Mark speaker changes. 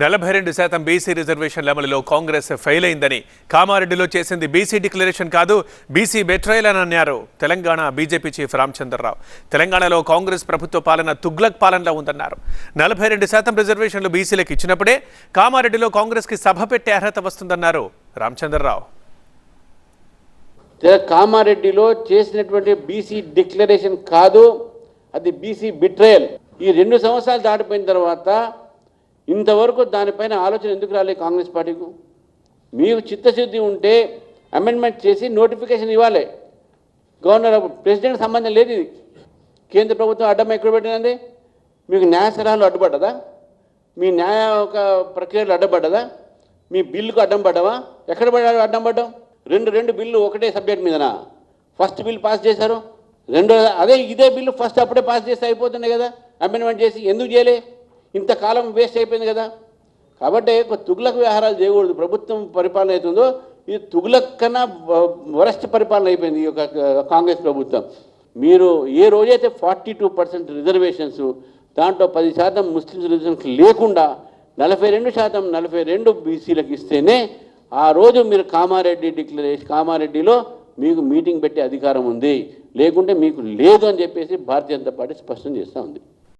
Speaker 1: నలభై రెండు శాతం బీసీ రిజర్వేషన్ల అమలులో కాంగ్రెస్ ఫెయిల్ అయిందని కామారెడ్డిలో చేసింది బీసీ డిక్లరేషన్ కాదు బీసీ బెట్రయల్ అని అన్నారు తెలంగాణ బీజేపీ చీఫ్ రామచంద్రరావు. తెలంగాణలో కాంగ్రెస్ ప్రభుత్వ పాలన తుగ్లక్ పాలనలో ఉందన్నారు. నలభై రెండు శాతం రిజర్వేషన్లు బీసీలకు ఇచ్చినప్పుడే కామారెడ్డిలో కాంగ్రెస్కి సభ పెట్టే అర్హత వస్తుందన్నారు రామచంద్రరావు.
Speaker 2: కామారెడ్డిలో చేసినటువంటి బీసీ డిక్లరేషన్ కాదు అది బీసీ బిట్రయల్ ఈ రెండు సంవత్సరాలు దాటిపోయిన తర్వాత ఇంతవరకు దానిపైన ఆలోచన ఎందుకు రాలేదు కాంగ్రెస్ పార్టీకు? మీకు చిత్తశుద్ధి ఉంటే అమెండ్మెంట్ చేసి నోటిఫికేషన్ ఇవ్వాలి. గవర్నర్ ప్రెసిడెంట్ సంబంధం లేదు ఇది. కేంద్ర ప్రభుత్వం అడ్డం ఎక్కడ పెట్టినది మీకు న్యాయ సలహాలు అడ్డుపడ్డదా? మీ న్యాయ ఒక ప్రక్రియలు అడ్డపడ్డదా? మీ బిల్లుకు అడ్డం పడ్డావా? ఎక్కడ పడ్డా అడ్డం పడ్డాం? రెండు రెండు బిల్లు ఒకటే సబ్జెక్ట్ మీదనా? ఫస్ట్ బిల్ పాస్ చేశారు. రెండో అదే ఇదే బిల్లు ఫస్ట్ అప్పుడే పాస్ చేస్తే అయిపోతుండే కదా. అమెండ్మెంట్ చేసి ఎందుకు చేయలే? ఇంతకాలం వేస్ట్ అయిపోయింది కదా. కాబట్టి ఒక తుగ్లక్ వ్యవహారాలు చేయకూడదు. ప్రభుత్వం పరిపాలన అవుతుందో ఇది తుగ్లక్ కన్నా వరస్ట్ పరిపాలన అయిపోయింది ఈ యొక్క కాంగ్రెస్ ప్రభుత్వం. మీరు ఏ రోజైతే ఫార్టీ టూ పర్సెంట్ రిజర్వేషన్స్ దాంట్లో పది శాతం ముస్లిం రిజర్వేషన్స్ లేకుండా నలభై రెండు శాతం నలభై రెండు బీసీలకు ఇస్తేనే ఆ రోజు మీరు కామారెడ్డి డిక్లరేషన్ కామారెడ్డిలో మీకు మీటింగ్ పెట్టే అధికారం ఉంది. లేకుంటే మీకు లేదు అని చెప్పేసి భారతీయ జనతా పార్టీ స్పష్టం చేస్తూ ఉంది.